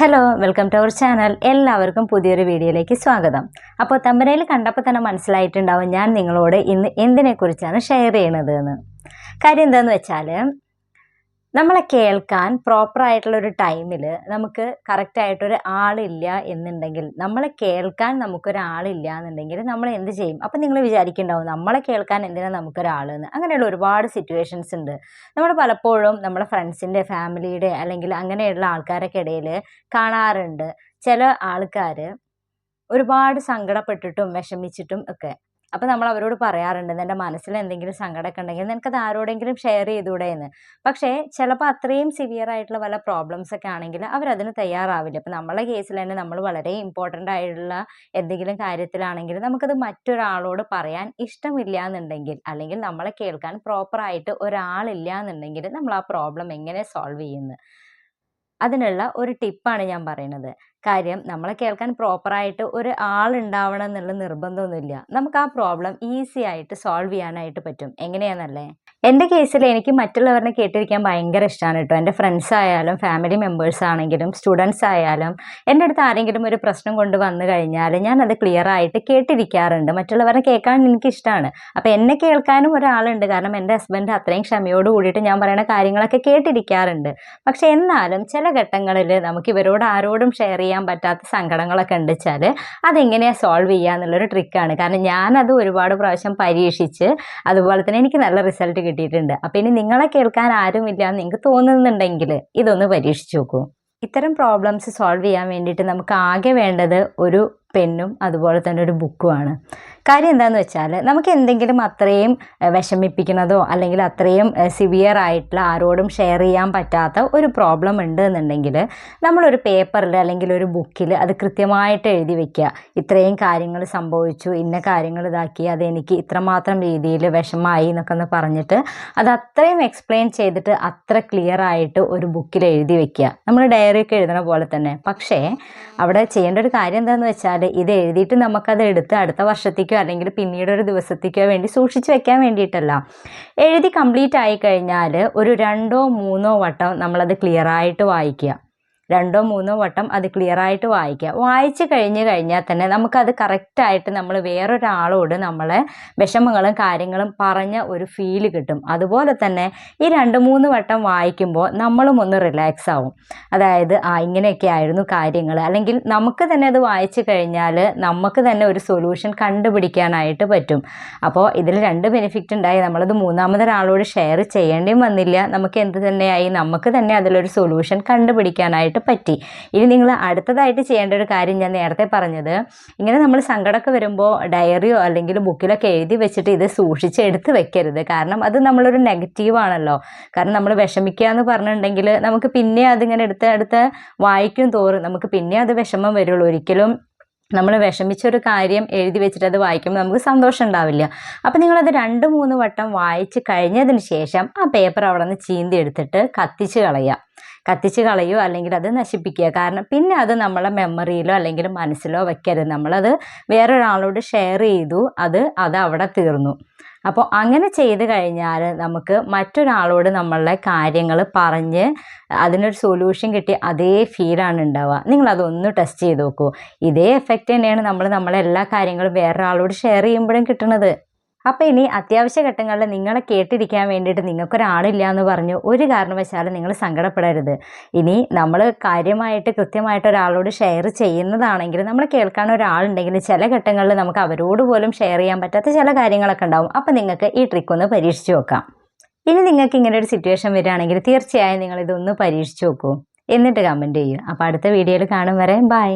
Hello welcome to our channel എല്ലാവർക്കും പുതിയൊരു വീഡിയോയിലേക്ക് സ്വാഗതം. അപ്പോൾ തമ്പനയിൽ കണ്ടപ്പോൾ തന്നെ മനസ്സിലായിട്ടുണ്ടാവും ഞാൻ നിങ്ങളോട് ഇന്ന് എന്തിനെക്കുറിച്ചാണ് ഷെയർ ചെയ്യണത് എന്ന് കാര്യം എന്താണെന്ന് വെച്ചാൽ നമ്മളെ കേൾക്കാൻ പ്രോപ്പർ ആയിട്ടുള്ള ഒരു ടൈമിൽ നമുക്ക് കറക്റ്റായിട്ടൊരു ആളില്ല എന്നുണ്ടെങ്കിൽ നമ്മളെ കേൾക്കാൻ നമുക്കൊരാളില്ല എന്നുണ്ടെങ്കിൽ നമ്മൾ എന്ത് ചെയ്യും? അപ്പം നിങ്ങൾ വിചാരിക്കുന്നുണ്ടാവും നമ്മളെ കേൾക്കാൻ എന്തിനാണ് നമുക്കൊരാൾ എന്ന്. അങ്ങനെയുള്ള ഒരുപാട് സിറ്റുവേഷൻസ് ഉണ്ട്. നമ്മൾ പലപ്പോഴും നമ്മുടെ ഫ്രണ്ട്സിന്റെ ഫാമിലിയുടെ അല്ലെങ്കിൽ അങ്ങനെയുള്ള ആൾക്കാരൊക്കെ ഇടയിൽ കാണാറുണ്ട്. ചില ആൾക്കാർ ഒരുപാട് സങ്കടപ്പെട്ടിട്ടും വിഷമിച്ചിട്ടും ഒക്കെ. അപ്പോൾ നമ്മൾ അവരോട് പറയാറുണ്ട് എന്റെ മനസ്സിൽ എന്തെങ്കിലും സങ്കടമൊക്കെ ഉണ്ടെങ്കിൽ നിനക്കത് ആരോടെങ്കിലും ഷെയർ ചെയ്തുകൂടെ എന്ന്. പക്ഷേ ചിലപ്പോൾ അത്രയും സിവിയർ ആയിട്ടുള്ള വല്ല പ്രോബ്ലംസ് ഒക്കെ ആണെങ്കിൽ അവരതിന് തയ്യാറാവില്ല. അപ്പോൾ നമ്മളെ കേസിൽ തന്നെ നമ്മൾ വളരെ ഇമ്പോർട്ടന്റ് ആയിട്ടുള്ള എന്തെങ്കിലും കാര്യത്തിലാണെങ്കിൽ നമുക്കത് മറ്റൊരാളോട് പറയാൻ ഇഷ്ടമില്ല എന്നുണ്ടെങ്കിൽ അല്ലെങ്കിൽ നമ്മളെ കേൾക്കാൻ പ്രോപ്പറായിട്ട് ഒരാളില്ല എന്നുണ്ടെങ്കിൽ നമ്മൾ ആ പ്രോബ്ലം എങ്ങനെ സോൾവ് ചെയ്യുന്നു? അതിനുള്ള ഒരു ടിപ്പാണ് ഞാൻ പറയുന്നത്. കാര്യം നമ്മളെ കേൾക്കാൻ പ്രോപ്പറായിട്ട് ഒരു ആളുണ്ടാവണം എന്നുള്ള നിർബന്ധമൊന്നുമില്ല. നമുക്ക് ആ പ്രോബ്ലം ഈസി ആയിട്ട് സോൾവ് ചെയ്യാനായിട്ട് പറ്റും. എങ്ങനെയാണെന്നല്ലേ എന്റെ കേസിൽ എനിക്ക് മറ്റുള്ളവരെ കേട്ടിരിക്കാൻ ഭയങ്കര ഇഷ്ടമാണ് കേട്ടോ. എന്റെ ഫ്രണ്ട്സ് ആയാലും ഫാമിലി മെമ്പേഴ്സ് ആണെങ്കിലും സ്റ്റുഡൻസ് ആയാലും എന്റെ അടുത്ത് ആരെങ്കിലും ഒരു പ്രശ്നം കൊണ്ട് വന്നു കഴിഞ്ഞാൽ ഞാൻ അത് ക്ലിയർ ആയിട്ട് കേട്ടിരിക്കാറുണ്ട്. മറ്റുള്ളവരെ കേൾക്കാൻ എനിക്ക് ഇഷ്ടമാണ് അപ്പോൾ എന്നെ കേൾക്കാനും ഒരാളുണ്ട്. കാരണം എന്റെ ഹസ്ബൻഡ് അത്രയും ക്ഷമയോട് കൂടിയിട്ട് ഞാൻ പറയുന്ന കാര്യങ്ങളൊക്കെ കേട്ടിരിക്കാറുണ്ട്. പക്ഷെ എന്നാലും ചില ഘട്ടങ്ങളിൽ നമുക്ക് ഇവരോട് ആരോടും ഷെയർ ചെയ്യാൻ പറ്റാത്ത സങ്കടങ്ങളൊക്കെ ഉണ്ട് വെച്ചാൽ അതെങ്ങനെയാണ് സോൾവ് ചെയ്യുക എന്നുള്ളൊരു ട്രിക്കാണ് കാരണം ഞാനത് ഒരുപാട് പ്രാവശ്യം പരീക്ഷിച്ച് അതുപോലെ തന്നെ എനിക്ക് നല്ല റിസൾട്ട് കിട്ടിയിട്ടുണ്ട്. അപ്പോൾ ഇനി നിങ്ങളെ കേൾക്കാൻ ആരുമില്ല എന്ന് നിങ്ങൾക്ക് തോന്നുന്നുണ്ടെങ്കിൽ ഇതൊന്ന് പരീക്ഷിച്ച് നോക്കൂ. ഇത്തരം പ്രോബ്ലംസ് സോൾവ് ചെയ്യാൻ വേണ്ടിയിട്ട് നമുക്ക് ആകെ വേണ്ടത് ഒരു പെന്നും അതുപോലെ തന്നെ ഒരു ബുക്കുമാണ് കാര്യം എന്താണെന്ന് വെച്ചാൽ നമുക്ക് എന്തെങ്കിലും അത്രയും വിഷമിപ്പിക്കുന്നതോ അല്ലെങ്കിൽ അത്രയും സിവിയർ ആയിട്ടുള്ള ആരോടും ഷെയർ ചെയ്യാൻ പറ്റാത്ത ഒരു പ്രോബ്ലം ഉണ്ട് എന്നുണ്ടെങ്കിൽ നമ്മളൊരു പേപ്പറിൽ അല്ലെങ്കിൽ ഒരു ബുക്കിൽ അത് കൃത്യമായിട്ട് എഴുതി വെക്കുക. ഇത്രയും കാര്യങ്ങൾ സംഭവിച്ചു ഇന്ന കാര്യങ്ങൾ ഇതാക്കി അതെനിക്ക് ഇത്രമാത്രം രീതിയിൽ വിഷമമായി എന്നൊക്കെ ഒന്ന് പറഞ്ഞിട്ട് അത് അത്രയും എക്സ്പ്ലെയിൻ ചെയ്തിട്ട് അത്ര ക്ലിയർ ആയിട്ട് ഒരു ബുക്കിൽ എഴുതി വെക്കുക. നമ്മൾ ഡയറിയൊക്കെ എഴുതുന്ന പോലെ തന്നെ. പക്ഷേ അവിടെ ചെയ്യേണ്ട ഒരു കാര്യം എന്താണെന്ന് വെച്ചാൽ ഇത് എഴുതിയിട്ട് നമുക്കത് എടുത്ത് അടുത്ത വർഷത്തേക്കോ അല്ലെങ്കിൽ പിന്നീട് ഒരു ദിവസത്തേക്കോ വേണ്ടി സൂക്ഷിച്ച് വെക്കാൻ വേണ്ടിയിട്ടല്ല. എഴുതി കംപ്ലീറ്റ് ആയി കഴിഞ്ഞാൽ ഒരു രണ്ടോ മൂന്നോ വട്ടം നമ്മളത് ക്ലിയർ ആയിട്ട് വായിക്കുക. രണ്ടോ മൂന്നോ വട്ടം അത് ക്ലിയർ ആയിട്ട് വായിക്കുക. വായിച്ചു കഴിഞ്ഞ് കഴിഞ്ഞാൽ തന്നെ നമുക്കത് കറക്റ്റായിട്ട് നമ്മൾ വേറൊരാളോട് നമ്മളെ വിഷമങ്ങളും കാര്യങ്ങളും പറഞ്ഞ ഒരു ഫീൽ കിട്ടും. അതുപോലെ തന്നെ ഈ രണ്ട് മൂന്ന് വട്ടം വായിക്കുമ്പോൾ നമ്മളും ഒന്ന് റിലാക്സ് ആവും. അതായത് ആ ഇങ്ങനെയൊക്കെ ആയിരുന്നു കാര്യങ്ങൾ. അല്ലെങ്കിൽ നമുക്ക് തന്നെ അത് വായിച്ചു കഴിഞ്ഞാൽ നമുക്ക് തന്നെ ഒരു സൊല്യൂഷൻ കണ്ടുപിടിക്കാനായിട്ട് പറ്റും. അപ്പോൾ ഇതിൽ രണ്ട് ബെനിഫിറ്റ് ഉണ്ടായി. നമ്മളത് മൂന്നാമതൊരാളോട് ഷെയർ ചെയ്യേണ്ടിയും വന്നില്ല. നമുക്ക് എന്ത് തന്നെയായി? നമുക്ക് തന്നെ അതിലൊരു സൊല്യൂഷൻ കണ്ടുപിടിക്കാനായിട്ട് പറ്റി ഇനി നിങ്ങൾ അടുത്തതായിട്ട് ചെയ്യേണ്ട ഒരു കാര്യം ഞാൻ നേരത്തെ പറഞ്ഞത് ഇങ്ങനെ നമ്മൾ സങ്കടമൊക്കെ വരുമ്പോൾ ഡയറിയോ അല്ലെങ്കിൽ ബുക്കിലൊക്കെ എഴുതി വെച്ചിട്ട് ഇത് സൂക്ഷിച്ച് എടുത്ത് വെക്കരുത്. കാരണം അത് നമ്മളൊരു നെഗറ്റീവ് ആണല്ലോ. കാരണം നമ്മൾ വിഷമിക്കുക എന്ന് പറഞ്ഞിട്ടുണ്ടെങ്കിൽ നമുക്ക് പിന്നെ അതിങ്ങനെ എടുത്ത് എടുത്ത് വായിക്കും തോറും നമുക്ക് പിന്നെ അത് വിഷമം വരുള്ളൂ. ഒരിക്കലും നമ്മൾ വിഷമിച്ചൊരു കാര്യം എഴുതി വെച്ചിട്ട് അത് വായിക്കുമ്പോൾ നമുക്ക് സന്തോഷം ഉണ്ടാവില്ല. അപ്പോൾ നിങ്ങളത് രണ്ട് മൂന്ന് വട്ടം വായിച്ച് കഴിഞ്ഞതിന് ശേഷം ആ പേപ്പർ അവിടെ നിന്ന് ചീന്തി എടുത്തിട്ട് കത്തിച്ച് കളയുക. കത്തിച്ച് കളയോ അല്ലെങ്കിൽ അത് നശിപ്പിക്കുക. കാരണം പിന്നെ അത് നമ്മളെ മെമ്മറിയിലോ അല്ലെങ്കിൽ മനസ്സിലോ വയ്ക്കരുത് നമ്മളത് വേറൊരാളോട് ഷെയർ ചെയ്തു. അത് അത് അവിടെ തീർന്നു. അപ്പോൾ അങ്ങനെ ചെയ്ത് കഴിഞ്ഞാൽ നമുക്ക് മറ്റൊരാളോട് നമ്മളുടെ കാര്യങ്ങൾ പറഞ്ഞ് അതിനൊരു സൊല്യൂഷൻ കിട്ടി അതേ ഫീലാണ് ഉണ്ടാവുക. നിങ്ങളതൊന്ന് ടെസ്റ്റ് ചെയ്ത് നോക്കൂ. ഇതേ എഫക്റ്റ് തന്നെയാണ് നമ്മൾ നമ്മളെല്ലാ കാര്യങ്ങളും വേറൊരാളോട് ഷെയർ ചെയ്യുമ്പോഴും കിട്ടുന്നത് അപ്പോൾ ഇനി അത്യാവശ്യ ഘട്ടങ്ങളിൽ നിങ്ങളെ കേട്ടിരിക്കാൻ വേണ്ടിയിട്ട് നിങ്ങൾക്കൊരാളില്ല എന്ന് പറഞ്ഞു ഒരു കാരണവശാലും നിങ്ങൾ സങ്കടപ്പെടരുത്. ഇനി നമ്മൾ കാര്യമായിട്ട് കൃത്യമായിട്ട് ഒരാളോട് ഷെയർ ചെയ്യുന്നതാണെങ്കിൽ നമ്മൾ കേൾക്കാൻ ഒരാളുണ്ടെങ്കിൽ ചില ഘട്ടങ്ങളിൽ നമുക്ക് അവരോട് പോലും ഷെയർ ചെയ്യാൻ പറ്റാത്ത ചില കാര്യങ്ങളൊക്കെ ഉണ്ടാവും. അപ്പോൾ നിങ്ങൾക്ക് ഈ ട്രിക്ക് ഒന്ന് പരീക്ഷിച്ച് നോക്കാം. ഇനി നിങ്ങൾക്ക് ഇങ്ങനെ ഒരു സിറ്റുവേഷൻ വരികയാണെങ്കിൽ തീർച്ചയായും നിങ്ങൾ ഇതൊന്ന് പരീക്ഷിച്ച് നോക്കൂ. എന്നിട്ട് കമന്റ് ചെയ്യൂ. അപ്പോൾ അടുത്ത വീഡിയോയിൽ കാണും വരെ. ബൈ